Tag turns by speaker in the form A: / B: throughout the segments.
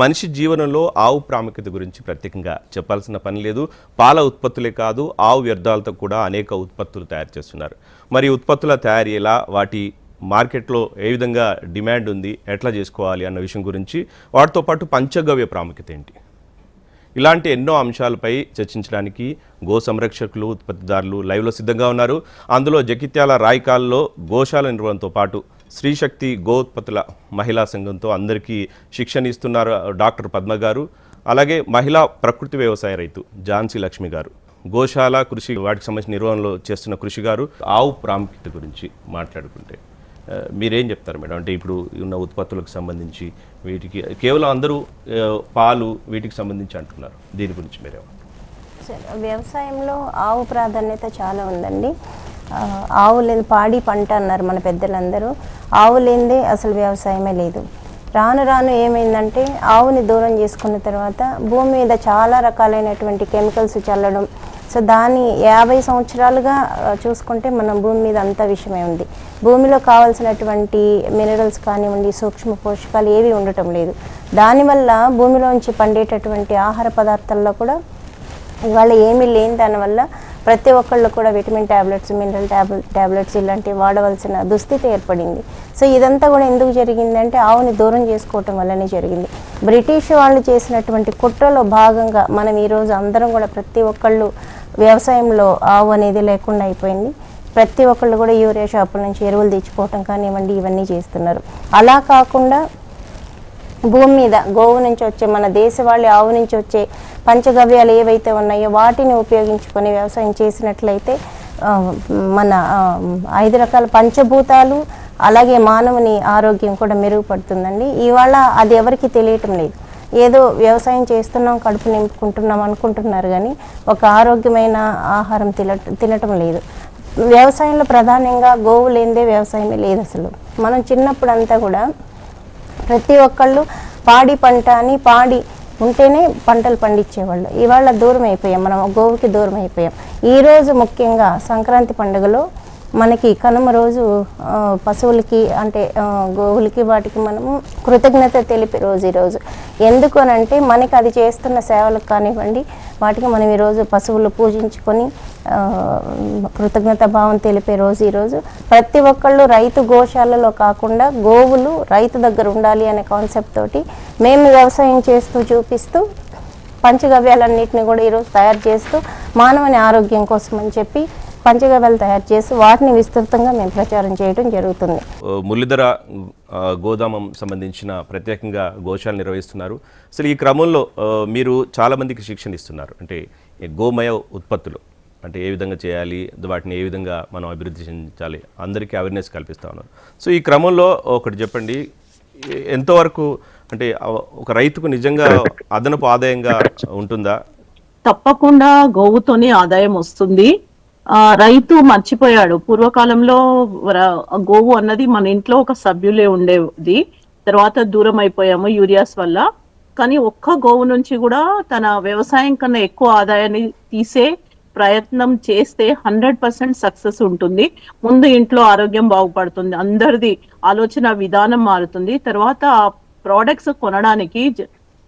A: మనిషి జీవనంలో ఆవు ప్రాముఖ్యత గురించి ప్రత్యేకంగా చెప్పాల్సిన పని లేదు. పాల ఉత్పత్తులే కాదు ఆవు వ్యర్థాలతో కూడా అనేక ఉత్పత్తులు తయారు చేస్తున్నారు. మరి ఉత్పత్తుల తయారీ ఎలా? వాటి మార్కెట్లో ఏ విధంగా డిమాండ్ ఉంది? ఎట్లా చేసుకోవాలి అన్న విషయం గురించి వాటితో పాటు పంచగవ్య ప్రాముఖ్యత ఏంటి? ఇలాంటి ఎన్నో అంశాలపై చర్చించడానికి గో సంరక్షకులు ఉత్పత్తిదారులు లైవ్లో సిద్ధంగా ఉన్నారు. అందులో జగిత్యాల రాయకాల్లో గోశాల నిర్వహణతో పాటు శ్రీశక్తి గోత్పతుల మహిళా సంఘంతో అందరికీ శిక్షణ ఇస్తున్నారు డాక్టర్ పద్మ గారు. అలాగే మహిళా ప్రకృతి వ్యవసాయ రైతు ఝాన్సీ లక్ష్మి గారు. గోశాల కృషి వాటికి సంబంధించిన నిర్వహణలో చేస్తున్న కృషి గారు ఆవు ప్రాముఖ్యత గురించి మాట్లాడుకుంటే మీరేం చెప్తారు మేడం? అంటే ఇప్పుడు ఉన్న ఉత్పత్తులకు సంబంధించి వీటికి కేవలం అందరూ పాలు వీటికి సంబంధించి అంటున్నారు. దీని గురించి మీరేమో
B: వ్యవసాయంలో ఆవు ప్రాధాన్యత చాలా ఉందండి. ఆవు లేని పాడి పంట అన్నారు మన పెద్దలందరూ. ఆవు లేనిదే అసలు వ్యవసాయమే లేదు. రాను రాను ఏమైందంటే ఆవుని దూరం చేసుకున్న తర్వాత భూమి మీద చాలా రకాలైనటువంటి కెమికల్స్ చల్లడం. సో దాన్ని యాభై సంవత్సరాలుగా చూసుకుంటే మనం భూమి మీద అంత విషయమే ఉంది. భూమిలో కావాల్సినటువంటి మినరల్స్ కానివ్వండి సూక్ష్మ పోషకాలు ఏవి ఉండటం లేదు. దానివల్ల భూమిలోంచి పండేటటువంటి ఆహార పదార్థాల్లో కూడా ఇవాళ ఏమీ లేని దానివల్ల ప్రతి ఒక్కళ్ళు కూడా vitamin tablets mineral tablet tablets ఇలాంటివి వాడవలసిన దుస్థితి ఏర్పడింది. సో ఇదంతా కూడా ఎందుకు జరిగిందంటే ఆవుని దూరం చేసుకోవటం వల్లనే జరిగింది. బ్రిటిష్ వాళ్ళు చేసినటువంటి కుట్రలో భాగంగా మనం ఈరోజు అందరం కూడా ప్రతి ఒక్కళ్ళు వ్యవసాయంలో ఆవు అనేది లేకుండా అయిపోయింది. ప్రతి ఒక్కళ్ళు కూడా యూరియా షాపుల నుంచి ఎరువులు తెచ్చుకోవటం కానివ్వండి ఇవన్నీ చేస్తున్నారు. అలా కాకుండా భూమి మీద గోవు నుంచి వచ్చే మన దేశవాళి ఆవు నుంచి వచ్చే పంచగవ్యాలు ఏవైతే ఉన్నాయో వాటిని ఉపయోగించుకొని వ్యవసాయం చేసినట్లయితే మన ఐదు రకాల పంచభూతాలు అలాగే మానవుని ఆరోగ్యం కూడా మెరుగుపడుతుందండి. ఇవాళ అది ఎవరికి తెలియటం లేదు. ఏదో వ్యవసాయం చేస్తున్నాం కడుపు నింపుకుంటున్నాం అనుకుంటున్నారు కానీ ఒక ఆరోగ్యమైన ఆహారం తిన తినటం లేదు. వ్యవసాయంలో ప్రధానంగా గోవు లేనిదే వ్యవసాయమే లేదు అసలు. మనం చిన్నప్పుడు అంతా కూడా ప్రతి ఒక్కళ్ళు పాడి పంట అని పాడి ఉంటేనే పంటలు పండించేవాళ్ళు. ఇవాళ దూరం అయిపోయాం మనం గోవుకి దూరం అయిపోయాం ఈరోజు ముఖ్యంగా సంక్రాంతి పండుగలో మనకి కనుమ రోజు పశువులకి అంటే గోవులకి వాటికి మనము కృతజ్ఞత తెలిపే రోజు ఈరోజు ఎందుకు అని అంటే మనకి అది చేస్తున్న సేవలకు కానివ్వండి వాటికి మనం ఈరోజు పశువులు పూజించుకొని కృతజ్ఞత భావం తెలిపే రోజు ఈరోజు ప్రతి ఒక్కళ్ళు రైతు గోశాలలో కాకుండా గోవులు రైతు దగ్గర ఉండాలి అనే కాన్సెప్ట్ తోటి మేము వ్యవసాయం చేస్తూ చూపిస్తూ పంచగవ్యాలన్నింటినీ కూడా ఈరోజు తయారు చేస్తూ మానవుని ఆరోగ్యం కోసం అని చెప్పి పంచగవ్యాలు తయారు చేసి వాటిని విస్తృతంగా మేము ప్రచారం చేయడం జరుగుతుంది.
A: మురళీధర గోదామం సంబంధించిన ప్రత్యేకంగా గోశాల నిర్వహిస్తున్నారు. అసలు ఈ క్రమంలో మీరు చాలామందికి శిక్షణ ఇస్తున్నారు. అంటే గోమయ ఉత్పత్తులు అంటే ఏ విధంగా చేయాలి వాటిని ఏ విధంగా మనం అభివృద్ధి చెందించాలి అందరికీ అవేర్నెస్ కల్పిస్తా ఉన్నారు. సో ఈ క్రమంలో ఒకటి చెప్పండి ఎంతవరకు అంటే ఒక రైతుకు నిజంగా అదనపు ఆదాయంగా ఉంటుందా?
C: తప్పకుండా గోవుతోనే ఆదాయం వస్తుంది. రైతు మర్చిపోయాడు. పూర్వకాలంలో గోవు అన్నది మన ఇంట్లో ఒక సభ్యులే ఉండేది. తర్వాత దూరం అయిపోయాము యూరియాస్ వల్ల. కానీ ఒక్క గోవు నుంచి కూడా తన వ్యవసాయం కన్నా ఎక్కువ ఆదాయాన్ని తీసే ప్రయత్నం చేస్తే హండ్రెడ్ పర్సెంట్ సక్సెస్ ఉంటుంది. ముందు ఇంట్లో ఆరోగ్యం బాగుపడుతుంది. అందరిది ఆలోచన విధానం మారుతుంది. తర్వాత ఆ ప్రోడక్ట్స్ కొనడానికి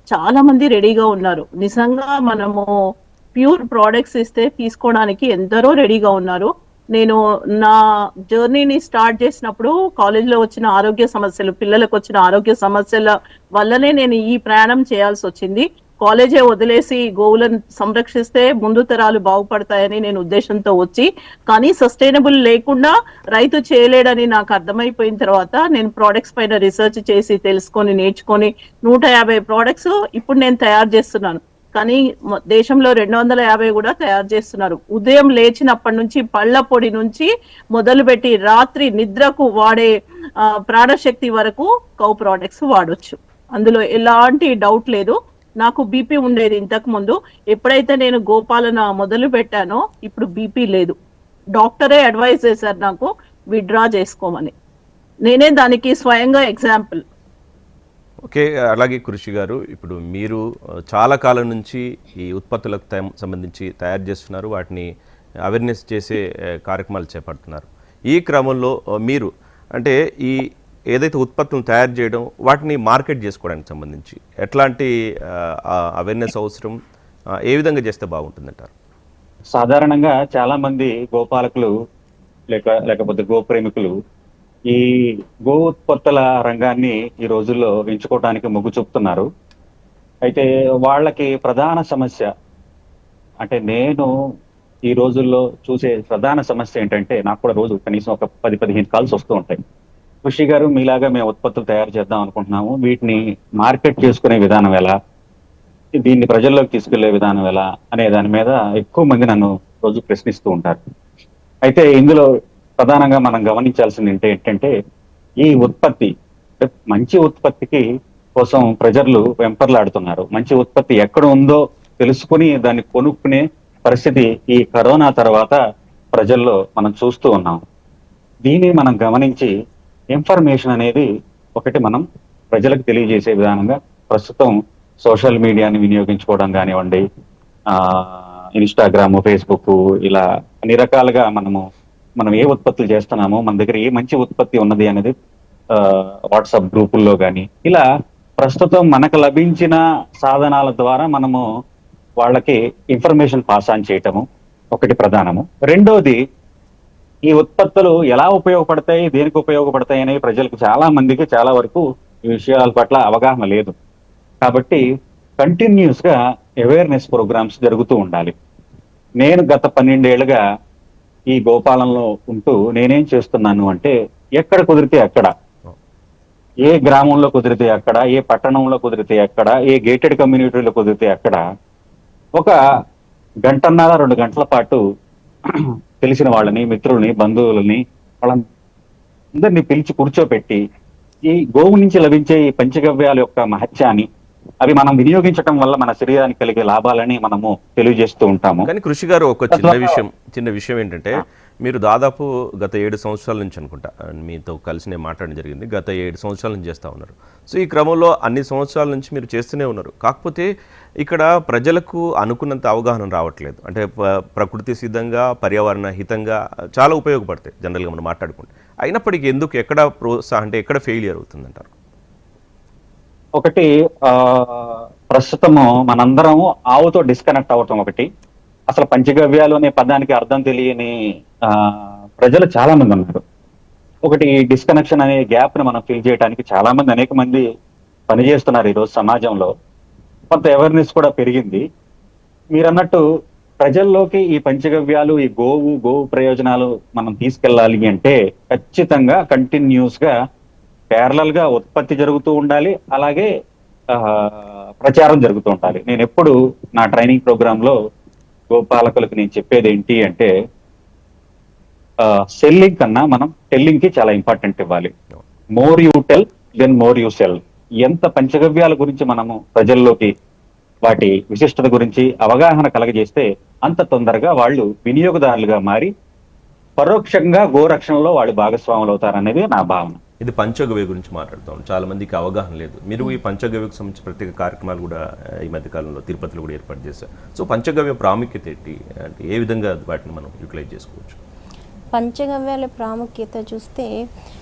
C: చాలా మంది రెడీగా ఉన్నారు. నిజంగా మనము ప్యూర్ ప్రోడక్ట్స్ ఇస్తే తీసుకోవడానికి ఎందరో రెడీగా ఉన్నారు. నేను నా జర్నీని స్టార్ట్ చేసినప్పుడు కాలేజీలో వచ్చిన ఆరోగ్య సమస్యలు పిల్లలకు వచ్చిన ఆరోగ్య సమస్యల వల్లనే నేను ఈ ప్రయాణం చేయాల్సి వచ్చింది. కాలేజే వదిలేసి గోవులను సంరక్షిస్తే ముందు తరాలు బాగుపడతాయని నేను ఉద్దేశంతో వచ్చి కానీ సస్టైనబుల్ లేకుండా రైతు చేయలేడని నాకు అర్థమైపోయిన తర్వాత నేను ప్రోడక్ట్స్ పైన రీసెర్చ్ చేసి తెలుసుకొని నేర్చుకొని నూట యాభై ప్రోడక్ట్స్ ఇప్పుడు నేను తయారు చేస్తున్నాను. కానీ దేశంలో రెండు వందల యాభై కూడా తయారు చేస్తున్నారు. ఉదయం లేచినప్పటి నుంచి పళ్ళ పొడి నుంచి మొదలుపెట్టి రాత్రి నిద్రకు వాడే ప్రాణశక్తి వరకు కౌ ప్రోడక్ట్స్ వాడొచ్చు. అందులో ఎలాంటి డౌట్ లేదు. నాకు బీపీ ఉండేది ఇంతకు ముందు. ఎప్పుడైతే నేను గోపాలన మొదలు పెట్టానో ఇప్పుడు బీపీ లేదు. డాక్టరే అడ్వైజ్ చేశారు నాకు విడ్రా చేసుకోమని. నేనే దానికి స్వయంగా ఎగ్జాంపుల్.
A: ఓకే అలాగే కృషి గారు ఇప్పుడు మీరు చాలా కాలం నుంచి ఈ ఉత్పత్తులకు సంబంధించి తయారు చేస్తున్నారు వాటిని అవేర్నెస్ చేసే కార్యక్రమాలు చేపడుతున్నారు. ఈ క్రమంలో మీరు అంటే ఈ ఏదైతే ఉత్పత్తులను తయారు చేయడం వాటిని మార్కెట్ చేసుకోవడానికి సంబంధించి ఎట్లాంటి అవేర్నెస్ అవసరం ఏ విధంగా చేస్తే బాగుంటుందంటారు?
D: సాధారణంగా చాలామంది గోపాలకులు లేక లేకపోతే గోప్రేమికులు ఈ గో ఉత్పత్తుల రంగాన్ని ఈ రోజుల్లో ఎంచుకోవడానికి మొగ్గు చూపుతున్నారు. అయితే వాళ్ళకి ప్రధాన సమస్య అంటే నేను ఈ రోజుల్లో చూసే ప్రధాన సమస్య ఏంటంటే నాకు కూడా రోజు కనీసం ఒక పది పదిహేను కాల్స్ వస్తూ ఉంటాయి. కృషి గారు మీలాగా మేము ఉత్పత్తులు తయారు చేద్దాం అనుకుంటున్నాము. వీటిని మార్కెట్ చేసుకునే విధానం ఎలా? దీన్ని ప్రజల్లోకి తీసుకెళ్ళే విధానం ఎలా? అనే దాని మీద ఎక్కువ మంది నన్ను రోజు ప్రశ్నిస్తూ ఉంటారు. అయితే ఇందులో ప్రధానంగా మనం గమనించాల్సింది ఏంటి- ఏంటంటే ఈ ఉత్పత్తి మంచి ఉత్పత్తికి కోసం ప్రజలు వెంపర్లాడుతున్నారు. మంచి ఉత్పత్తి ఎక్కడ ఉందో తెలుసుకుని దాన్ని కొనుక్కునే పరిస్థితి ఈ కరోనా తర్వాత ప్రజల్లో మనం చూస్తూ ఉన్నాం. దీన్ని మనం గమనించి ఇన్ఫర్మేషన్ అనేది ఒకటి మనం ప్రజలకు తెలియజేసే విధానంగా ప్రస్తుతం సోషల్ మీడియాని వినియోగించుకోవడం కానివ్వండి ఇన్స్టాగ్రామ్ ఫేస్బుక్ ఇలా అన్ని రకాలుగా మనము మనం ఏ ఉత్పత్తులు చేస్తున్నామో మన దగ్గర ఏ మంచి ఉత్పత్తి ఉన్నది అనేది వాట్సాప్ గ్రూపుల్లో కానీ ఇలా ప్రస్తుతం మనకు లభించిన సాధనాల ద్వారా మనము వాళ్ళకి ఇన్ఫర్మేషన్ పాస్ ఆన్ చేయటము ఒకటి ప్రధానము. రెండోది ఈ ఉత్పత్తులు ఎలా ఉపయోగపడతాయి దేనికి ఉపయోగపడతాయి అనేవి ప్రజలకు చాలా మందికి చాలా వరకు ఈ విషయాల పట్ల అవగాహన లేదు. కాబట్టి కంటిన్యూస్గా అవేర్నెస్ ప్రోగ్రామ్స్ జరుగుతూ ఉండాలి. నేను గత పన్నెండేళ్ళుగా ఈ గోపాలంలో ఉంటూ నేనేం చేస్తున్నాను అంటే ఎక్కడ కుదిరితే అక్కడ ఏ గ్రామంలో కుదిరితే అక్కడ ఏ పట్టణంలో కుదిరితే అక్కడ ఏ గేటెడ్ కమ్యూనిటీలో కుదిరితే అక్కడ ఒక గంటన్నర రెండు గంటల పాటు తెలిసిన వాళ్ళని మిత్రుల్ని బంధువులని వాళ్ళందరినీ పిలిచి కూర్చోపెట్టి ఈ గోవు నుంచి లభించే ఈ పంచగవ్యాల యొక్క మహత్యాన్ని అవి మనం వినియోగించటం వల్ల మన శరీరానికి కలిగే లాభాలని మనము తెలియజేస్తూ ఉంటాము.
A: కానీ కృషి గారు ఒక చిన్న విషయం చిన్న విషయం ఏంటంటే మీరు దాదాపు గత ఏడు సంవత్సరాల నుంచి అనుకుంటా మీతో కలిసి నేను మాట్లాడడం జరిగింది గత ఏడు సంవత్సరాల నుంచి చేస్తూ ఉన్నారు. సో ఈ క్రమంలో అన్ని సంవత్సరాల నుంచి మీరు చేస్తూనే ఉన్నారు. కాకపోతే ఇక్కడ ప్రజలకు అనుకున్నంత అవగాహన రావట్లేదు. అంటే ప్రకృతి సిద్ధంగా పర్యావరణ హితంగా చాలా ఉపయోగపడతాయి జనరల్గా మనం మాట్లాడుకుంటే. అయినప్పటికీ ఎందుకు ఎక్కడ ప్రోత్సాహం అంటే ఎక్కడ ఫెయిలియర్ అవుతుందంటారు?
D: ఒకటి ఆ ప్రస్తుతము మనందరం ఆవుతో డిస్కనెక్ట్ అవటం ఒకటి. అసలు పంచగవ్యాలు అనే పదానికి అర్థం తెలియని ఆ ప్రజలు చాలా మంది ఉన్నారు. ఒకటి డిస్కనెక్షన్ అనే గ్యాప్ని మనం ఫిల్ చేయడానికి చాలా మంది అనేక మంది పనిచేస్తున్నారు ఈ రోజు సమాజంలో. కొంత అవేర్నెస్ కూడా పెరిగింది. మీరు అన్నట్టు ప్రజల్లోకి ఈ పంచగవ్యాలు ఈ గోవు గోవు ప్రయోజనాలు మనం తీసుకెళ్ళాలి అంటే ఖచ్చితంగా కంటిన్యూస్గా ప్యారలల్గా ఉత్పత్తి జరుగుతూ ఉండాలి అలాగే ప్రచారం జరుగుతూ ఉండాలి. నేను ఎప్పుడు నా ట్రైనింగ్ ప్రోగ్రామ్లో గోపాలకులకు నేను చెప్పేది ఏంటి అంటే సెల్లింగ్ కన్నా మనం టెల్లింగ్కి చాలా ఇంపార్టెంట్ ఇవ్వాలి. More you tell then more you sell ఎంత పంచగవ్యాల గురించి మనము ప్రజల్లోకి వాటి విశిష్టత గురించి అవగాహన కలగజేస్తే అంత తొందరగా వాళ్ళు వినియోగదారులుగా మారి పరోక్షంగా గోరక్షణలో వాళ్ళు భాగస్వాములు అవుతారనేది నా భావన.
A: ఇది పంచగవ్య గురించి మాట్లాడుతాం. చాలా మందికి అవగాహన లేదు. మీరు ఈ పంచగవ్యకు సంబంధించి ప్రత్యేక కార్యక్రమాలు కూడా ఈ మధ్యకాలంలో తిరుపతిలో కూడా ఏర్పాటు చేశారు. సో పంచగవ్య ప్రాముఖ్యత ఏంటి? అంటే ఏ విధంగా వాటిని మనం యూటిలైజ్ చేసుకోవచ్చు?
B: పంచగవ్యాల ప్రాముఖ్యత చూస్తే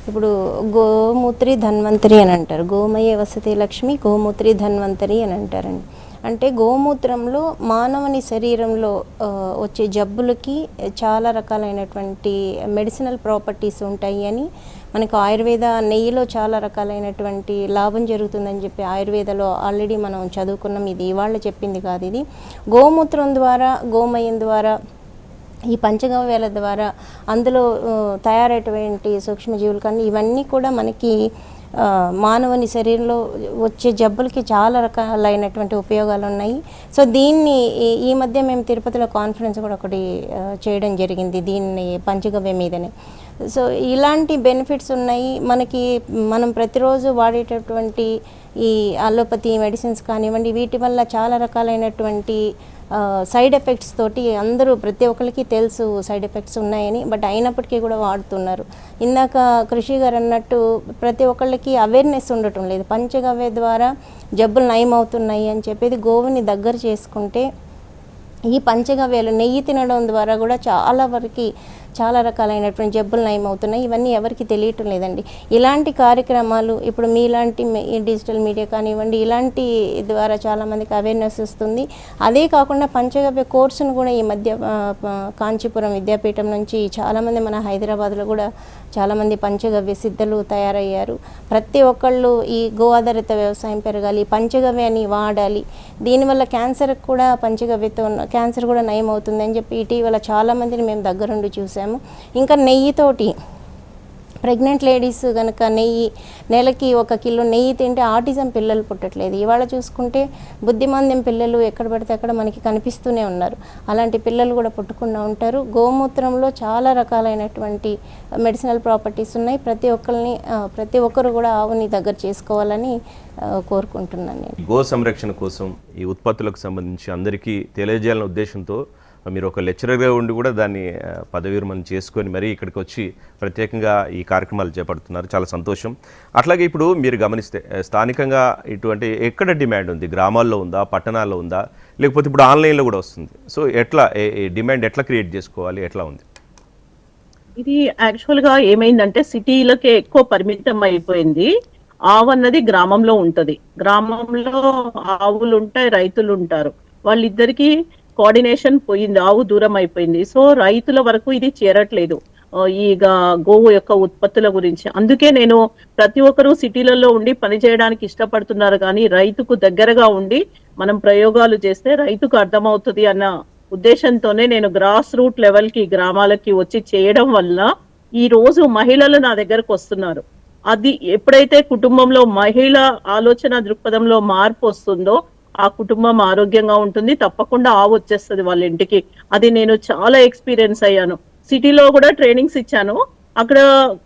B: ఇప్పుడు గోమూత్రి ధన్వంతరి అని అంటారు. గోమయ వసతి లక్ష్మి గోమూత్రి ధన్వంతరి అని అంటారండి. అంటే గోమూత్రంలో మానవుని శరీరంలో వచ్చే జబ్బులకి చాలా రకాలైనటువంటి మెడిసినల్ ప్రాపర్టీస్ ఉంటాయి అని మనకు ఆయుర్వేద నెయ్యిలో చాలా రకాలైనటువంటి లాభం జరుగుతుందని చెప్పి ఆయుర్వేదలో ఆల్రెడీ మనం చదువుకున్నాం. ఇది ఇవాళ చెప్పింది కాదు ఇది. గోమూత్రం ద్వారా గోమయం ద్వారా ఈ పంచగవ్యాల ద్వారా అందులో తయారైనటువంటి సూక్ష్మజీవులు కానీ ఇవన్నీ కూడా మనకి మానవుని శరీరంలో వచ్చే జబ్బులకి చాలా రకాలైనటువంటి ఉపయోగాలు ఉన్నాయి. సో దీన్ని ఈ- మధ్య మేము తిరుపతిలో కాన్ఫరెన్స్ కూడా ఒకటి చేయడం జరిగింది దీన్ని పంచగవ్య మీదనే. సో ఇలాంటి బెనిఫిట్స్ ఉన్నాయి. మనకి మనం ప్రతిరోజు వాడేటటువంటి ఈ అలోపతి మెడిసిన్స్ కానివ్వండి వీటి వల్ల చాలా రకాలైనటువంటి సైడ్ ఎఫెక్ట్స్ తోటి అందరూ ప్రతి ఒక్కరికి తెలుసు సైడ్ ఎఫెక్ట్స్ ఉన్నాయని బట్ అయినప్పటికీ కూడా వాడుతున్నారు. ఇందాక కృషి గారు అన్నట్టు ప్రతి ఒక్కళ్ళకి అవేర్నెస్ ఉండటం లేదు. పంచగవ్య ద్వారా జబ్బులు నయం అవుతున్నాయి అని చెప్పేది గోవుని దగ్గర చేసుకుంటే ఈ పంచగవ్యలు నెయ్యి తినడం ద్వారా కూడా చాలా వరకు చాలా రకాలైనటువంటి జబ్బులు నయమవుతున్నాయి. ఇవన్నీ ఎవరికి తెలియటం లేదండి. ఇలాంటి కార్యక్రమాలు ఇప్పుడు మీలాంటి మీ- ఈ డిజిటల్ మీడియా కానివ్వండి ఇలాంటి ద్వారా చాలామందికి అవేర్నెస్ వస్తుంది. అదే కాకుండా పంచగవ్య కోర్సును కూడా ఈ మధ్య కాంచీపురం విద్యాపీఠం నుంచి చాలామంది మన హైదరాబాద్లో కూడా చాలామంది పంచగవ్య సిద్ధులు తయారయ్యారు. ప్రతి ఒక్కళ్ళు ఈ గో ఆధారిత వ్యవసాయం పెరగాలి పంచగవ్యాన్ని వాడాలి. దీనివల్ల క్యాన్సర్ కూడా పంచగవ్యతో క్యాన్సర్ కూడా నయం అవుతుందని చెప్పి ఇటీవల చాలామందిని మేము దగ్గరుండి చేసాము ఇంకా నెయ్యితోటి ప్రెగ్నెంట్ లేడీస్ కనుక నెయ్యి నెలకి ఒక కిలో నెయ్యి తింటే ఆటిజం పిల్లలు పుట్టట్లేదు. ఇవాళ చూసుకుంటే బుద్ధిమాంద్యం పిల్లలు ఎక్కడ పడితే అక్కడ మనకి కనిపిస్తూనే ఉన్నారు. అలాంటి పిల్లలు కూడా పుట్టుకుండా ఉంటారు. గోమూత్రంలో చాలా రకాలైనటువంటి మెడిసినల్ ప్రాపర్టీస్ ఉన్నాయి. ప్రతి ఒక్కరిని ప్రతి ఒక్కరు కూడా ఆవుని దగ్గర చేసుకోవాలని కోరుకుంటున్నాను నేను.
A: గో సంరక్షణ కోసం ఈ ఉత్పత్తులకు సంబంధించి అందరికీ తెలియజేయాలనే ఉద్దేశంతో మీరు ఒక లెక్చరర్గా ఉండి కూడా దాన్ని పదవి విరమణ చేసుకొని మరీ ఇక్కడికి వచ్చి ప్రత్యేకంగా ఈ కార్యక్రమాలు చేపడుతున్నారు. చాలా సంతోషం. అట్లాగే ఇప్పుడు మీరు గమనిస్తే స్థానికంగా ఇటువంటి ఎక్కడ డిమాండ్ ఉంది? గ్రామాల్లో ఉందా? పట్టణాల్లో ఉందా? లేకపోతే ఇప్పుడు ఆన్లైన్లో కూడా వస్తుంది. సో ఎట్లా డిమాండ్ ఎట్లా క్రియేట్ చేసుకోవాలి? ఎట్లా ఉంది?
C: ఇది యాక్చువల్గా ఏమైందంటే సిటీలకే ఎక్కువ పరిమితం అయిపోయింది. ఆవు అన్నది గ్రామంలో ఉంటది. గ్రామంలో ఆవులు ఉంటాయి రైతులు ఉంటారు వాళ్ళిద్దరికి కోఆర్డినేషన్ పోయింది ఆవు దూరం అయిపోయింది. సో రైతుల వరకు ఇది చేరట్లేదు. ఈ గోవు యొక్క ఉత్పత్తుల గురించి. అందుకే నేను ప్రతి ఒక్కరూ సిటీలలో ఉండి పని చేయడానికి ఇష్టపడుతున్నారు కానీ రైతుకు దగ్గరగా ఉండి మనం ప్రయోగాలు చేస్తే రైతుకు అర్థమవుతుంది అన్న ఉద్దేశంతోనే నేను గ్రాస్ రూట్ లెవెల్కి గ్రామాలకి వచ్చి చేయడం వల్ల ఈ రోజు మహిళలు నా దగ్గరకు వస్తున్నారు. అది ఎప్పుడైతే కుటుంబంలో మహిళ ఆలోచన దృక్పథంలో మార్పు వస్తుందో ఆ కుటుంబం ఆరోగ్యంగా ఉంటుంది. తప్పకుండా ఆవు వచ్చేస్తుంది వాళ్ళ ఇంటికి. అది నేను చాలా ఎక్స్పీరియన్స్ అయ్యాను. సిటీలో కూడా ట్రైనింగ్స్ ఇచ్చాను. అక్కడ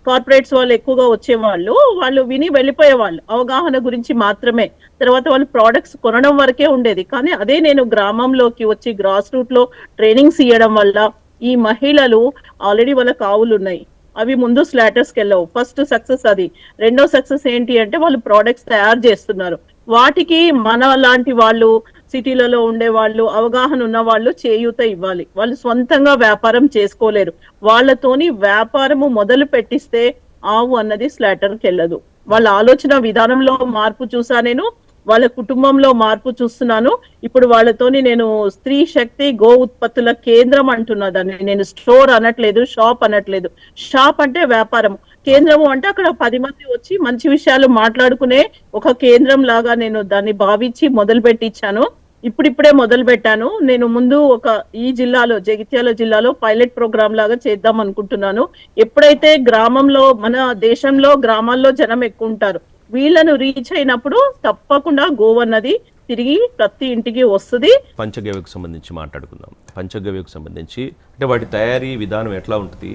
C: కార్పొరేట్స్ వాళ్ళు ఎక్కువగా వచ్చేవాళ్ళు. వాళ్ళు విని వెళ్ళిపోయేవాళ్ళు. అవగాహన గురించి మాత్రమే. తర్వాత వాళ్ళు ప్రోడక్ట్స్ కొనడం వరకే ఉండేది. కానీ అదే నేను గ్రామంలోకి వచ్చి గ్రాస్ రూట్లో ట్రైనింగ్స్ ఇవ్వడం వల్ల ఈ మహిళలు ఆల్రెడీ వాళ్ళ కావులు ఉన్నాయి అవి ముందు స్లాటర్స్కి వెళ్ళవు. ఫస్ట్ సక్సెస్ అది. రెండో సక్సెస్ ఏంటి అంటే వాళ్ళు ప్రోడక్ట్స్ తయారు చేస్తున్నారు. వాటికి మన లాంటి వాళ్ళు సిటీలలో ఉండే వాళ్ళు అవగాహన ఉన్న వాళ్ళు చేయూత ఇవ్వాలి. వాళ్ళు సొంతంగా వ్యాపారం చేసుకోలేరు. వాళ్ళతోని వ్యాపారము మొదలు పెట్టిస్తే ఆవు అన్నది స్లాటర్కి వెళ్ళదు. వాళ్ళ ఆలోచన విధానంలో మార్పు చూసా నేను వాళ్ళ కుటుంబంలో మార్పు చూస్తున్నాను. ఇప్పుడు వాళ్ళతోని నేను స్త్రీ శక్తి గో ఉత్పత్తుల కేంద్రం అంటున్నా దాన్ని. నేను స్టోర్ అనట్లేదు షాప్ అనట్లేదు. షాప్ అంటే వ్యాపారం. కేంద్రము అంటే అక్కడ పది మంది వచ్చి మంచి విషయాలు మాట్లాడుకునే ఒక కేంద్రం లాగా నేను దాన్ని భావించి మొదలు పెట్టించాను ఇప్పుడిప్పుడే మొదలు పెట్టాను. నేను ముందు ఒక ఈ జిల్లాలో జగిత్యాల జిల్లాలో పైలట్ ప్రోగ్రామ్ లాగా చేద్దాం అనుకుంటున్నాను. ఎప్పుడైతే గ్రామంలో మన దేశంలో గ్రామాల్లో జనం ఎక్కువ ఉంటారు వీళ్ళను రీచ్ అయినప్పుడు తప్పకుండా గోవన్నది తిరిగి ప్రతి ఇంటికి వస్తుంది.
A: పంచగవ్యకు సంబంధించి మాట్లాడుకుందాం. పంచగవ్యకు సంబంధించి అంటే వాటి తయారీ విధానం ఎట్లా ఉంటుంది?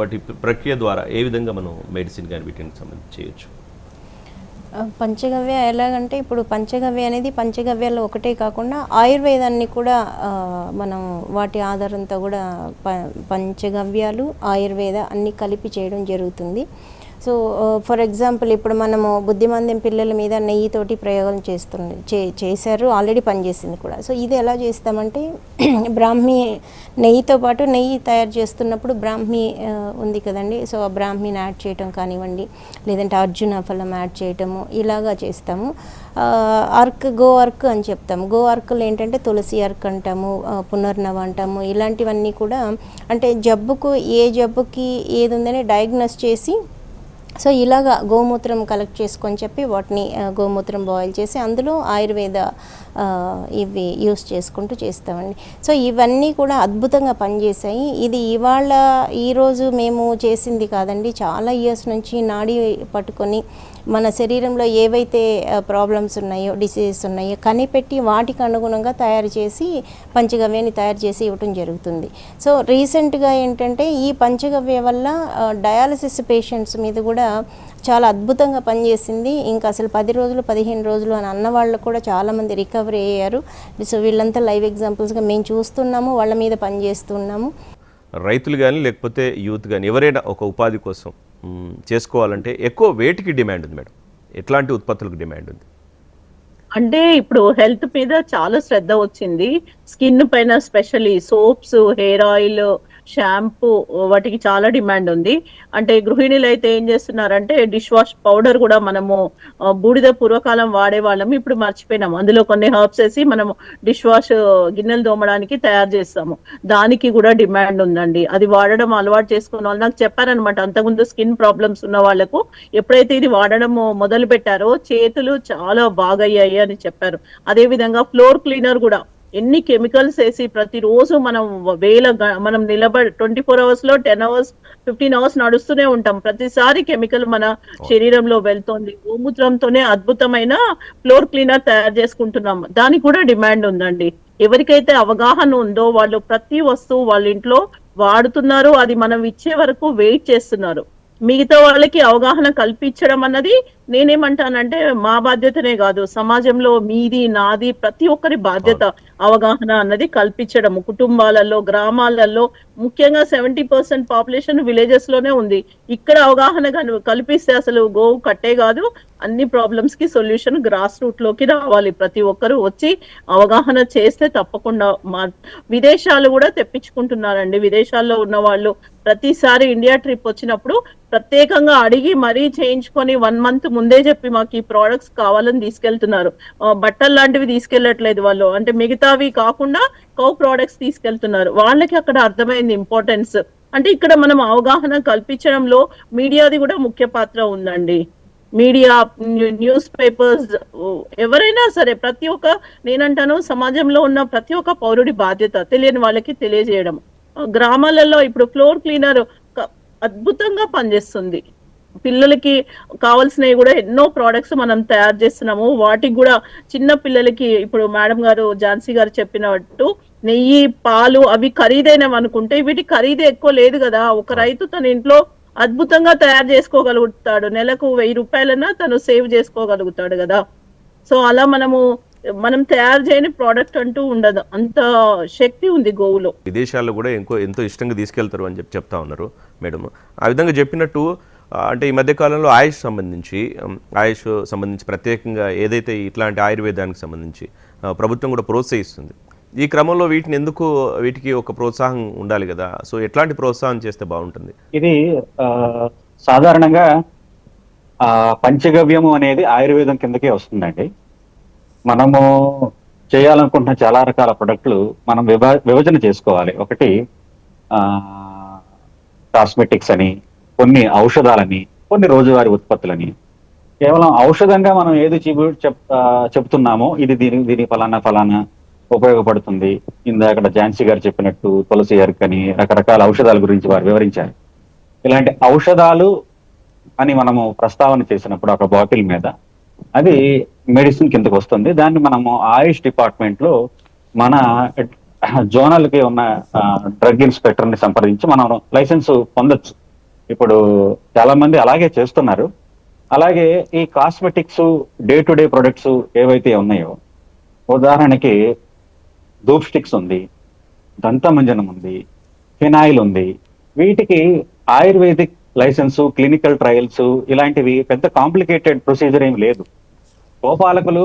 A: వాటి ప్రక్రియ ద్వారా ఏ విధంగా మనం మెడిసిన్ కానీ వీటికి సంబంధించి చేయొచ్చు?
B: పంచగవ్య ఎలాగంటే ఇప్పుడు పంచగవ్య అనేది పంచగవ్యాల్లో ఒకటే కాకుండా ఆయుర్వేదాన్ని కూడా మనం వాటి ఆధారంతో కూడా ప పంచగవ్యాలు ఆయుర్వేద అన్ని కలిపి చేయడం జరుగుతుంది. సో ఫర్ ఎగ్జాంపుల్ ఇప్పుడు మనము బుద్ధిమందం పిల్లల మీద నెయ్యితోటి ప్రయోగం చేస్తుంది చే చేశారు ఆల్రెడీ పనిచేసింది కూడా. సో ఇది ఎలా చేస్తామంటే బ్రాహ్మి నెయ్యితో పాటు నెయ్యి తయారు చేస్తున్నప్పుడు బ్రాహ్మి ఉంది కదండి. సో ఆ బ్రాహ్మిని యాడ్ చేయటం కానివ్వండి లేదంటే అర్జున ఫలం యాడ్ చేయటము ఇలాగా చేస్తాము. అర్క్ గో అర్క్ అని చెప్తాము. గో అర్కులు ఏంటంటే తులసి అర్క్ అంటాము పునర్నవ అంటాము ఇలాంటివన్నీ కూడా అంటే జబ్బుకు ఏ జబ్బుకి ఏది ఉందని డయాగ్నోస్ చేసి సో ఇలాగా గోమూత్రం కలెక్ట్ చేసుకొని చెప్పి వాటిని గోమూత్రం బాయిల్ చేసి అందులో ఆయుర్వేద ఇవి యూస్ చేసుకుంటూ చేస్తామండి. సో ఇవన్నీ కూడా అద్భుతంగా పనిచేసాయి ఇది ఇవాళ ఈరోజు మేము చేసింది కాదండి చాలా ఇయర్స్ నుంచి నాడి పట్టుకొని మన శరీరంలో ఏవైతే ప్రాబ్లమ్స్ ఉన్నాయో డిసీజెస్ ఉన్నాయో కనిపెట్టి వాటికి అనుగుణంగా తయారు చేసి పంచగవ్యాన్ని తయారు చేసి ఇవ్వటం జరుగుతుంది. సో రీసెంట్గా ఏంటంటే ఈ పంచగవ్య వల్ల డయాలసిస్ పేషెంట్స్ మీద కూడా చాలా అద్భుతంగా పనిచేసింది. ఇంకా అసలు పది రోజులు పదిహేను రోజులు అని అన్న వాళ్ళు కూడా చాలామంది రికవరీ అయ్యారు. సో వీళ్ళంతా లైవ్ ఎగ్జాంపుల్స్గా మేము చూస్తున్నాము వాళ్ళ మీద పనిచేస్తున్నాము.
A: రైతులు కానీ లేకపోతే యూత్ కానీ ఎవరైనా ఒక ఉపాధి కోసం చేసుకోవాలంటే ఎక్కువ వేటికి డిమాండ్ ఉంది మేడం. ఎట్లాంటి ఉత్పత్తులకు డిమాండ్ ఉంది?
C: అంటే ఇప్పుడు హెల్త్ మీద చాలా శ్రద్ధ వచ్చింది. స్కిన్ పైన specially soaps hair oil shampoo వాటికి చాలా డిమాండ్ ఉంది. అంటే గృహిణులు అయితే ఏం చేస్తున్నారంటే డిష్ వాష్ పౌడర్ కూడా మనము బూడిద పూర్వకాలం వాడేవాళ్ళము ఇప్పుడు మర్చిపోయినాము. అందులో కొన్ని హర్బ్స్ వేసి మనము డిష్ వాష్ గిన్నెలు దోమడానికి తయారు చేస్తాము. దానికి కూడా డిమాండ్ ఉందండి. అది వాడడం అలవాటు చేసుకున్న వాళ్ళు నాకు చెప్పారనమాట అంతకుముందు స్కిన్ ప్రాబ్లమ్స్ ఉన్న వాళ్ళకు ఎప్పుడైతే ఇది వాడడం మొదలు పెట్టారో చేతులు చాలా బాగయ్యాయి అని చెప్పారు. అదే విధంగా ఫ్లోర్ క్లీనర్ కూడా ఎన్ని కెమికల్స్ వేసి ప్రతిరోజు మనం వేల మనం నిలబడి ట్వంటీ ఫోర్ అవర్స్లో టెన్ అవర్స్ ఫిఫ్టీన్ అవర్స్ నడుస్తూనే ఉంటాం. ప్రతిసారి కెమికల్ మన శరీరంలో వెళ్తోంది. గోమూత్రంతోనే అద్భుతమైన ఫ్లోర్ క్లీనర్ తయారు చేసుకుంటున్నాం. దానికి కూడా డిమాండ్ ఉందండి. ఎవరికైతే అవగాహన ఉందో వాళ్ళు ప్రతి వస్తువు వాళ్ళ ఇంట్లో వాడుతున్నారు. అది మనం ఇచ్చే వరకు వెయిట్ చేస్తున్నారు. మిగతా వాళ్ళకి అవగాహన కల్పించడం అన్నది నేనేమంటానంటే మా బాధ్యతనే కాదు. సమాజంలో మీది నాది ప్రతి ఒక్కరి బాధ్యత అవగాహన అన్నది కల్పించడం కుటుంబాలలో గ్రామాలలో ముఖ్యంగా సెవెంటీ పర్సెంట్ పాపులేషన్ విలేజెస్లోనే ఉంది. ఇక్కడ అవగాహన కల్పిస్తే అసలు గోవు కట్టే కాదు. అన్ని ప్రాబ్లమ్స్కి సొల్యూషన్ గ్రాస్ రూట్లోకి రావాలి. ప్రతి ఒక్కరు వచ్చి అవగాహన చేస్తే తప్పకుండా మా విదేశాలు కూడా తెప్పించుకుంటున్నారండి. విదేశాల్లో ఉన్న వాళ్ళు ప్రతిసారి ఇండియా ట్రిప్ వచ్చినప్పుడు ప్రత్యేకంగా అడిగి మరీ చేయించుకొని వన్ మంత్ ముందే చెప్పి మాకు ఈ ప్రోడక్ట్స్ కావాలని తీసుకెళ్తున్నారు. బట్టలు లాంటివి తీసుకెళ్ళట్లేదు వాళ్ళు. అంటే మిగతావి కాకుండా కౌ ప్రోడక్ట్స్ తీసుకెళ్తున్నారు. వాళ్ళకి అక్కడ అర్థమైంది ఇంపార్టెన్స్ అంటే ఇక్కడ మనం అవగాహన కల్పించడంలో మీడియాది కూడా ముఖ్య పాత్ర ఉందండి. మీడియా న్యూస్ పేపర్స్ ఎవరైనా సరే ప్రతి ఒక్క నేనంటాను సమాజంలో ఉన్న ప్రతి ఒక్క పౌరుడి బాధ్యత తెలియని వాళ్ళకి తెలియజేయడం. గ్రామాలలో ఇప్పుడు ఫ్లోర్ క్లీనర్ అద్భుతంగా పనిచేస్తుంది. పిల్లలకి కావాల్సినవి కూడా ఎన్నో ప్రోడక్ట్స్ మనం తయారు చేస్తున్నాము. వాటికి కూడా చిన్న పిల్లలకి ఇప్పుడు మేడం గారు ఝాన్సీ గారు చెప్పినట్టు నెయ్యి పాలు అవి ఖరీదైనవి అనుకుంటే వీటి ఖరీదు ఎక్కువ లేదు కదా. ఒక రైతు తన ఇంట్లో అద్భుతంగా తయారు చేసుకోగలుగుతాడు. నెలకు వెయ్యి రూపాయలన్నా తను సేవ్ చేసుకోగలుగుతాడు కదా. సో అలా మనము మనం తయారు చేయని ప్రోడక్ట్ అంటూ ఉండదు. అంత శక్తి ఉంది గోవులో.
A: విదేశాల్లో కూడా ఎంతో ఎంతో ఇష్టంగా తీసుకెళ్తారు అని చెప్పి చెప్తా ఉన్నారు మేడం. ఆ విధంగా చెప్పినట్టు అంటే ఈ మధ్య కాలంలో ఆయుష్ సంబంధించి ఆయుష్ సంబంధించి ప్రత్యేకంగా ఏదైతే ఇట్లాంటి ఆయుర్వేదానికి సంబంధించి ప్రభుత్వం కూడా ప్రోత్సహిస్తుంది. ఈ క్రమంలో వీటిని ఎందుకు వీటికి ఒక ప్రోత్సాహం ఉండాలి కదా? సో ఎట్లాంటి ప్రోత్సాహం చేస్తే బాగుంటుంది?
D: ఇది ఆ, సాధారణంగా ఆ పంచగవ్యము అనేది ఆయుర్వేదం కిందకే వస్తుందండి. మనము చేయాలనుకుంటున్న చాలా రకాల ప్రొడక్ట్లు మనం విభ విభజన చేసుకోవాలి. ఒకటి కాస్మెటిక్స్ అని కొన్ని ఔషధాలని కొన్ని రోజువారీ ఉత్పత్తులని. కేవలం ఔషధంగా మనం ఏది చెబు చెప్ చెప్తున్నామో ఇది దీని దీని ఫలానా ఫలానా ఉపయోగపడుతుంది. ఇందాక ఝాన్సీ గారు చెప్పినట్టు తులసి ఎరుక్ అని రకరకాల ఔషధాల గురించి వారు వివరించారు. ఇలాంటి ఔషధాలు అని మనము ప్రస్తావన చేసినప్పుడు ఒక బాటిల్ మీద అది మెడిసిన్ కిందకు వస్తుంది. దాన్ని మనము ఆయుష్ డిపార్ట్మెంట్లో మన జోనల్కి ఉన్న డ్రగ్ ఇన్స్పెక్టర్ని సంప్రదించి మనం లైసెన్స్ పొందొచ్చు. ఇప్పుడు చాలా మంది అలాగే చేస్తున్నారు. అలాగే ఈ cosmetics day to day products ఏవైతే ఉన్నాయో ఉదాహరణకి ధూప్ స్టిక్స్ ఉంది దంతమంజనం ఉంది ఫినాయిల్ ఉంది వీటికి ఆయుర్వేదిక్ లైసెన్స్ క్లినికల్ ట్రయల్స్ ఇలాంటివి పెద్ద కాంప్లికేటెడ్ ప్రొసీజర్ ఏం లేదు. గోపాలకులు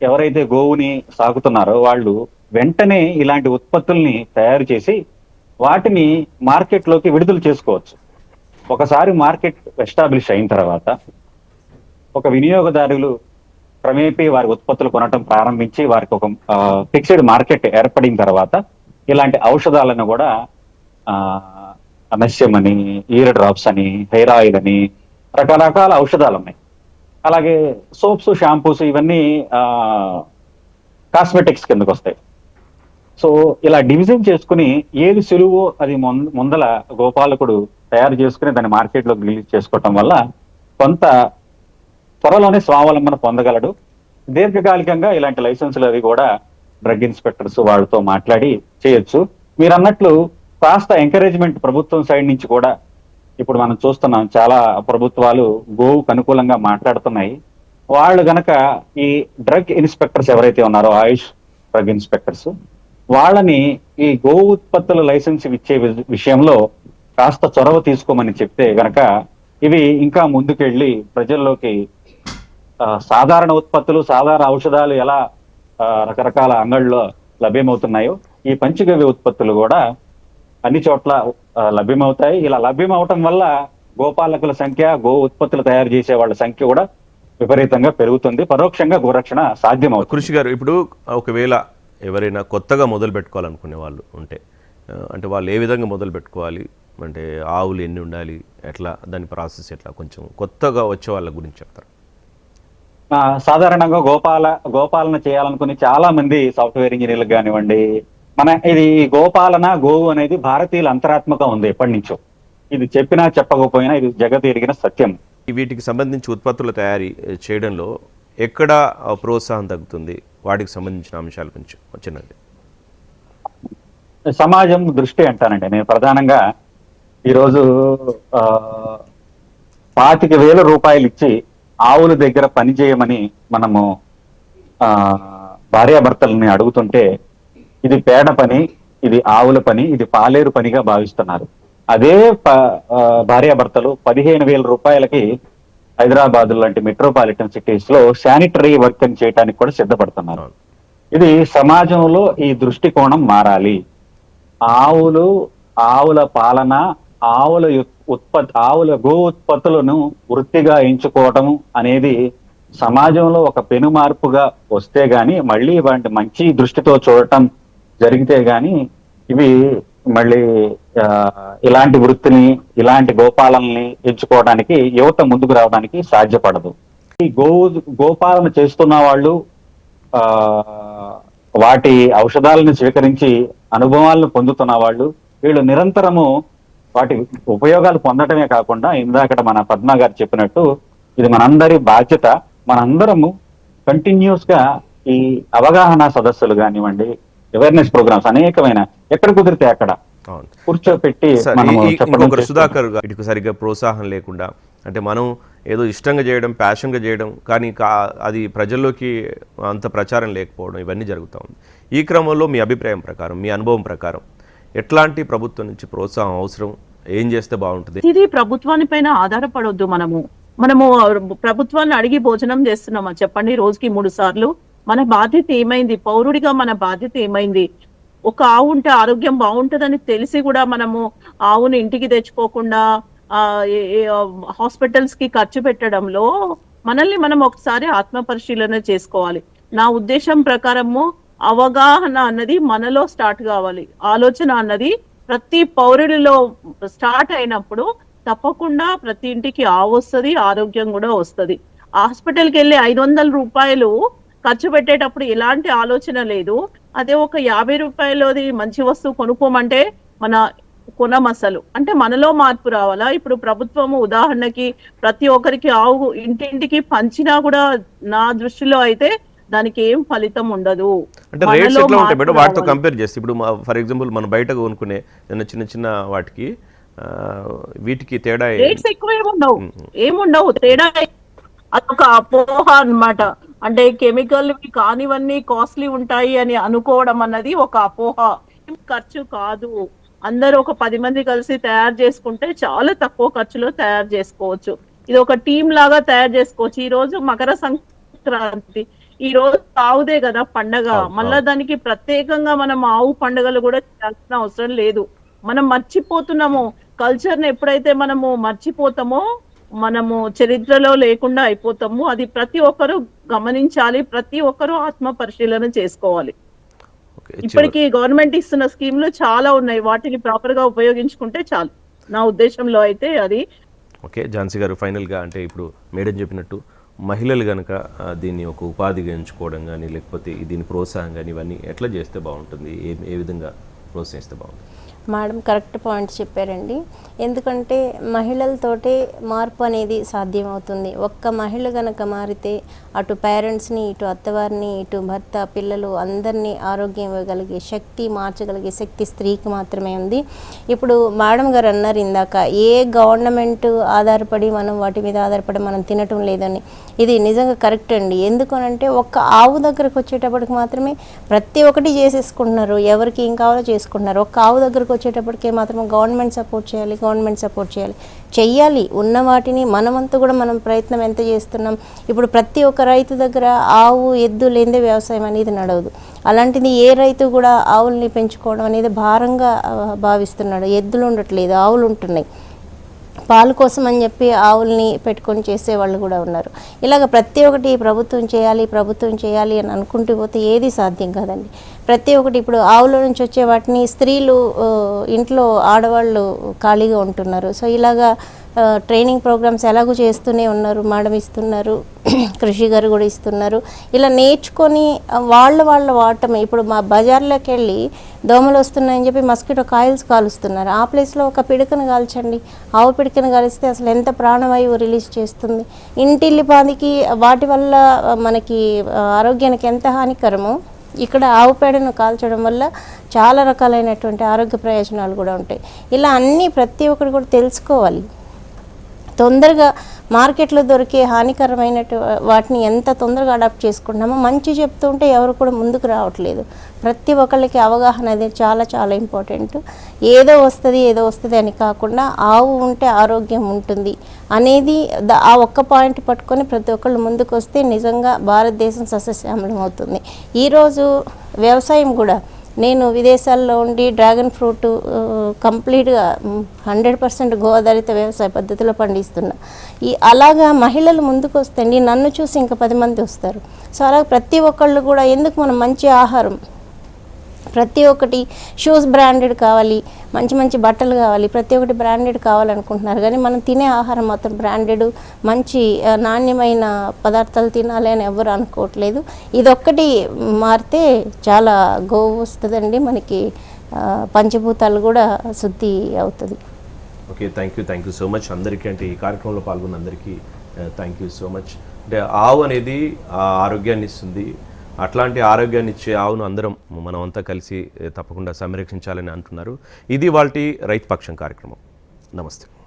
D: ఎవరైతే గోవుని సాగుతున్నారో వాళ్ళు వెంటనే ఇలాంటి ఉత్పత్తుల్ని తయారు చేసి వాటిని మార్కెట్లోకి విడుదల చేసుకోవచ్చు. ఒకసారి మార్కెట్ ఎస్టాబ్లిష్ అయిన తర్వాత ఒక వినియోగదారులు క్రమేపీ వారి ఉత్పత్తులు కొనటం ప్రారంభించి వారికి ఒక ఫిక్స్డ్ మార్కెట్ ఏర్పడిన తర్వాత ఇలాంటి ఔషధాలను కూడా ఆ నస్యం అని ఈర డ్రాప్స్ అని హెయిర్ ఆయిల్ అని రకరకాల ఔషధాలు ఉన్నాయి. అలాగే సోప్స్ షాంపూస్ ఇవన్నీ కాస్మెటిక్స్ కిందకు వస్తాయి. సో ఇలా డివిజన్ చేసుకుని ఏది సులువో అది ముందల గోపాలకుడు తయారు చేసుకుని దాన్ని మార్కెట్లోకి రిలీజ్ చేసుకోవటం వల్ల కొంత త్వరలోనే స్వావలంబన పొందగలడు. దీర్ఘకాలికంగా ఇలాంటి లైసెన్సులు అవి కూడా డ్రగ్ ఇన్స్పెక్టర్స్ వాళ్ళతో మాట్లాడి చేయొచ్చు. మీరు అన్నట్లు కాస్త ఎంకరేజ్మెంట్ ప్రభుత్వం సైడ్ నుంచి కూడా ఇప్పుడు మనం చూస్తున్నాం చాలా ప్రభుత్వాలు గోవుకు అనుకూలంగా మాట్లాడుతున్నాయి. వాళ్ళు గనక ఈ డ్రగ్ ఇన్స్పెక్టర్స్ ఎవరైతే ఉన్నారో ఆయుష్ డ్రగ్ ఇన్స్పెక్టర్స్ వాళ్ళని ఈ గోవు ఉత్పత్తుల లైసెన్స్ ఇచ్చే వి- విషయంలో కాస్త చొరవ తీసుకోమని చెప్తే గనక ఇవి ఇంకా ముందుకెళ్ళి ప్రజల్లోకి ఆ, సాధారణ ఉత్పత్తులు సాధారణ ఔషధాలు ఎలా ఆ, రకరకాల అంగళ్ళలో లభ్యమవుతున్నాయో ఈ పంచగవ్య ఉత్పత్తులు కూడా అన్ని చోట్ల లభ్యమవుతాయి. ఇలా లభ్యమవటం వల్ల గోపాలకుల సంఖ్య గో ఉత్పత్తులు తయారు చేసే వాళ్ళ సంఖ్య కూడా విపరీతంగా పెరుగుతుంది. పరోక్షంగా గోరక్షణ సాధ్యమవుతుంది.
A: కృషి గారు ఇప్పుడు ఒకవేళ ఎవరైనా కొత్తగా మొదలు పెట్టుకోవాలనుకునే వాళ్ళు ఉంటే అంటే వాళ్ళు ఏ విధంగా మొదలు పెట్టుకోవాలి అంటే ఆవులు ఎన్ని ఉండాలి ఎట్లా దాని ప్రాసెస్ ఎట్లా కొంచెం కొత్తగా వచ్చే వాళ్ళ గురించి చెప్తారు?
D: సాధారణంగా గోపాల గోపాలన చేయాలనుకుని చాలా మంది సాఫ్ట్వేర్ ఇంజనీర్లు కానివ్వండి మన ఇది గోపాలన గోవు అనేది భారతీయుల అంతరాత్మక ఉంది ఎప్పటి నుంచో. ఇది చెప్పినా చెప్పకపోయినా ఇది జగత్ ఎరిగిన సత్యం.
A: వీటికి సంబంధించి ఉత్పత్తుల తయారీ చేయడంలో ఎక్కడ ప్రోత్సాహం తగ్గుతుంది? వాటికి సంబంధించిన అంశాలు కొంచెం వచ్చినది
D: సమాజం దృష్టి అంటానండి. నేను ప్రధానంగా ఈరోజు ఆ, పాతిక వేల రూపాయలు ఇచ్చి ఆవుల దగ్గర పని చేయమని మనము ఆ భార్యాభర్తలని అడుగుతుంటే ఇది పేడ పని ఇది ఆవుల పని ఇది పాలేరు పనిగా భావిస్తున్నారు. అదే ప- భార్యాభర్తలు పదిహేను వేల రూపాయలకి హైదరాబాద్ లాంటి మెట్రోపాలిటన్ సిటీస్లో శానిటరీ వర్క్ అని చేయడానికి కూడా సిద్ధపడుతున్నారు. ఇది సమాజంలో ఈ దృష్టికోణం మారాలి. ఆవులు ఆవుల పాలన ఆవుల ఉత్పత్తి ఆవుల గో ఉత్పత్తులను వృత్తిగా ఎంచుకోవటం అనేది సమాజంలో ఒక పెను మార్పుగా వస్తే గాని మళ్ళీ వాటి మంచి దృష్టితో చూడటం జరిగితే గాని ఇవి మళ్ళీ ఇలాంటి వృత్తిని ఇలాంటి గోపాలనని ఎంచుకోవడానికి యువత ముందుకు రావడానికి సాధ్యపడదు. ఈ గో గోపాలన చేస్తున్న వాళ్ళు ఆ వాటి ఔషధాలను స్వీకరించి అనుభవాలను పొందుతున్న వాళ్ళు వీళ్ళు నిరంతరము వాటి ఉపయోగాలు పొందటమే కాకుండా ఇందాక మన పద్మ గారు చెప్పినట్టు ఇది మనందరి బాధ్యత. మనందరము కంటిన్యూస్గా ఈ అవగాహన సదస్సులు కానివ్వండి అవేర్నెస్ ప్రోగ్రామ్స్ అనేకమైన ఎక్కడ కుదిరితే అక్కడ. కూర్చోపెట్టి
A: ఇంకొకరు. సుధాకర్ వీటికి సరిగ్గా ప్రోత్సాహం లేకుండా అంటే మనం ఏదో ఇష్టంగా చేయడం ప్యాషన్గా చేయడం కానీ కా అది ప్రజల్లోకి అంత ప్రచారం లేకపోవడం ఇవన్నీ జరుగుతూ ఉంది. ఈ క్రమంలో మీ అభిప్రాయం ప్రకారం మీ అనుభవం ప్రకారం ఎట్లాంటి ప్రభుత్వం నుంచి ప్రోత్సాహం అవసరం? ఏం చేస్తే బాగుంటుంది?
C: ఇది ప్రభుత్వాని పైన ఆధారపడొద్దు మనము. మనము ప్రభుత్వాన్ని అడిగి భోజనం చేస్తున్నామా? చెప్పండి రోజుకి మూడు సార్లు. మన బాధ్యత ఏమైంది? పౌరుడిగా మన బాధ్యత ఏమైంది? ఒక ఆవు ఉంటే ఆరోగ్యం బాగుంటుందని తెలిసి కూడా మనము ఆవుని ఇంటికి తెచ్చుకోకుండా హాస్పిటల్స్కి ఖర్చు పెట్టడంలో మనల్ని మనం ఒకసారి ఆత్మ పరిశీలన చేసుకోవాలి. నా ఉద్దేశం ప్రకారము అవగాహన అన్నది మనలో స్టార్ట్ కావాలి. ఆలోచన అన్నది ప్రతి పౌరుడిలో స్టార్ట్ అయినప్పుడు తప్పకుండా ప్రతి ఇంటికి ఆవు వస్తుంది ఆరోగ్యం కూడా వస్తుంది. హాస్పిటల్కి వెళ్ళి ఐదు వందల రూపాయలు ఖర్చు పెట్టేటప్పుడు ఎలాంటి ఆలోచన లేదు. అదే ఒక యాభై రూపాయలది మంచి వస్తువు కొనుక్కోమంటే మన కొనం అసలు అంటే మనలో మార్పు రావాలా? ఇప్పుడు ప్రభుత్వము ఉదాహరణకి ప్రతి ఒక్కరికి ఆవు ఇంటింటికి పంచినా కూడా నా దృష్టిలో అయితే దానికి ఏం ఫలితం ఉండదు.
A: అంటే రేట్స్ ఎట్లా ఉంటాయి మేడం? వాటితో. కంపేర్ చేస్తే ఇప్పుడు ఫర్ ఎగ్జాంపుల్ మనం బయట కొనుక్కునే చిన్న చిన్న వాటికి వీటికి తేడా
C: రేట్స్ ఎక్కువ ఏముండవు. ఏముండవు. తేడా అదొక అపోహ అన్నమాట. అంటే కెమికల్ కానివన్నీ కాస్ట్లీ ఉంటాయి అని అనుకోవడం అన్నది ఒక అపోహ. ఖర్చు కాదు. అందరూ ఒక పది మంది కలిసి తయారు చేసుకుంటే చాలా తక్కువ ఖర్చులో తయారు చేసుకోవచ్చు. ఇది ఒక టీం లాగా తయారు చేసుకోవచ్చు. ఈ రోజు మకర సంక్రాంతి ఈ రోజు ఆవుదే కదా పండగ. మళ్ళా దానికి ప్రత్యేకంగా మనం ఆవు పండుగలు కూడా చేయాల్సిన అవసరం లేదు. మనం మర్చిపోతున్నాము. కల్చర్ని ఎప్పుడైతే మనము మర్చిపోతామో మనము చరిత్రలో లేకుండా అయిపోతాము. అది ప్రతి ఒక్కరు గమనించాలి. ప్రతి ఒక్కరు ఆత్మ పరిశీలన చేసుకోవాలి. ఇప్పటికీ గవర్నమెంట్ ఇస్తున్న స్కీమ్లు చాలా ఉన్నాయి. వాటిని ప్రాపర్గా ఉపయోగించుకుంటే చాలు. నా ఉద్దేశంలో అయితే అది
A: ఓకే ఝాన్సీ గారు ఫైనల్గా అంటే ఇప్పుడు మేడం చెప్పినట్టు మహిళలు కనుక దీన్ని ఒక ఉపాధిగా ఎంచుకోవడం కానీ లేకపోతే దీని ప్రోత్సాహం కానీ ఇవన్నీ ఎట్లా చేస్తే బాగుంటుంది? ఏ ఏ విధంగా ప్రోత్సహిస్తే బాగుంటుంది?
B: మేడం కరెక్ట్ పాయింట్ చెప్పారండి. ఎందుకంటే మహిళలతోటే మార్పు అనేది సాధ్యమవుతుంది. ఒక్క మహిళ గనక మారితే అటు పేరెంట్స్ని ఇటు అత్తవారిని ఇటు భర్త పిల్లలు అందరినీ ఆరోగ్యం ఇవ్వగలిగే శక్తి మార్చగలిగే శక్తి స్త్రీకి మాత్రమే ఉంది. ఇప్పుడు మేడం గారు అన్నారు ఇందాక ఏ గవర్నమెంట్ ఆధారపడి మనం వాటి మీద ఆధారపడి మనం తినటం లేదని. ఇది నిజంగా కరెక్ట్ అండి. ఎందుకనంటే ఒక్క ఆవు దగ్గరకు వచ్చేటప్పటికి మాత్రమే ప్రతి ఒక్కటి చేసేసుకుంటున్నారు. ఎవరికి ఏం కావాలో చేసుకుంటున్నారు. ఒక్క ఆవు దగ్గరకు వచ్చేటప్పటికే మాత్రం గవర్నమెంట్ సపోర్ట్ చేయాలి గవర్నమెంట్ సపోర్ట్ చేయాలి. చెయ్యాలి. ఉన్న వాటిని మనమంతా కూడా మనం ప్రయత్నం ఎంత చేస్తున్నాం. ఇప్పుడు ప్రతి ఒక్క రైతు దగ్గర ఆవు ఎద్దు లేనిదే వ్యవసాయం అనేది నడవదు. అలాంటిది ఏ రైతు కూడా ఆవుల్ని పెంచుకోవడం అనేది భారంగా భావిస్తున్నాడు. ఎద్దులు ఉండట్లేదు ఆవులు ఉంటున్నాయి. పాలు కోసం అని చెప్పి ఆవుల్ని పెట్టుకొని చేసే వాళ్ళు కూడా ఉన్నారు. ఇలాగ ప్రతి ఒక్కటి ప్రభుత్వం చేయాలి ప్రభుత్వం చేయాలి అని అనుకుంటూ పోతే ఏది సాధ్యం కాదండి. ప్రతి ఒక్కటి ఇప్పుడు ఆవుల నుంచి వచ్చే వాటిని స్త్రీలు ఇంట్లో ఆడవాళ్ళు ఖాళీగా ఉంటున్నారు. సో ఇలాగా ట్రైనింగ్ ప్రోగ్రామ్స్ ఎలాగో చేస్తూనే ఉన్నారు మేడం ఇస్తున్నారు కృషి గారు కూడా ఇస్తున్నారు. ఇలా నేర్చుకొని వాళ్ళ వాళ్ళ వాడటం ఇప్పుడు మా బజార్లోకి వెళ్ళి దోమలు వస్తున్నాయని చెప్పి మస్కిటో కాయిల్స్ కాలుస్తున్నారు. ఆ ప్లేస్లో ఒక పిడకను కాల్చండి. ఆవు పిడకను కాలిస్తే అసలు ఎంత ప్రాణవాయువు రిలీజ్ చేస్తుంది. ఇంటిల్లిపాదికి వాటి వల్ల మనకి ఆరోగ్యానికి ఎంత హానికరమో ఇక్కడ ఆవు పేడను కాల్చడం వల్ల చాలా రకాలైనటువంటి ఆరోగ్య ప్రయోజనాలు కూడా ఉంటాయి. ఇలా అన్నీ ప్రతి ఒక్కరు కూడా తెలుసుకోవాలి. తొందరగా మార్కెట్లో దొరికే హానికరమైనటు వాటిని ఎంత తొందరగా అడాప్ట్ చేసుకుంటామో మంచి చెప్తుంటే ఎవరు కూడా ముందుకు రావట్లేదు. ప్రతి ఒక్కళ్ళకి అవగాహన అనేది చాలా చాలా ఇంపార్టెంట్. ఏదో వస్తుంది ఏదో వస్తుంది అని కాకుండా ఆవు ఉంటే ఆరోగ్యం ఉంటుంది అనేది ఆ ఒక్క పాయింట్ పట్టుకొని ప్రతి ఒక్కళ్ళు ముందుకు వస్తే నిజంగా భారతదేశం సస్యశ్యామలం అవుతుంది. ఈరోజు వ్యవసాయం కూడా నేను విదేశాల్లో ఉండి డ్రాగన్ ఫ్రూట్ కంప్లీట్గా హండ్రెడ్ పర్సెంట్ గోదారిత వ్యవసాయ పద్ధతిలో పండిస్తున్నా. ఈ అలాగా మహిళలు ముందుకు వస్తండి నన్ను చూసి ఇంకా పది మంది వస్తారు. సో అలా ప్రతి ఒక్కళ్ళు కూడా ఎందుకు మనం మంచి ఆహారం ప్రతి ఒక్కటి షూస్ బ్రాండెడ్ కావాలి మంచి మంచి బట్టలు కావాలి ప్రతి ఒక్కటి బ్రాండెడ్ కావాలనుకుంటున్నారు. కానీ మనం తినే ఆహారం మొత్తం బ్రాండెడ్ మంచి నాణ్యమైన పదార్థాలు తినాలి అని ఎవరు అనుకోవట్లేదు. ఇదొక్కటి మారితే చాలా గోవు వస్తుందండి. మనకి పంచభూతాలు కూడా శుద్ధి అవుతుంది.
A: Okay thank you thank you so much. అందరికీ అంటే ఈ కార్యక్రమంలో పాల్గొన్న అందరికీ థ్యాంక్ యూ సో మచ్. అంటే ఆవు అనేది ఆ, ఆరోగ్యాన్ని ఇస్తుంది అట్లాంటి ఆరోగ్యాన్ని ఇచ్చే ఆవును అందరం మనమంతా కలిసి తప్పకుండా సంరక్షించాలని అంటున్నారు. ఇది వాళ్ళ రైతు పక్షం కార్యక్రమం. నమస్తే.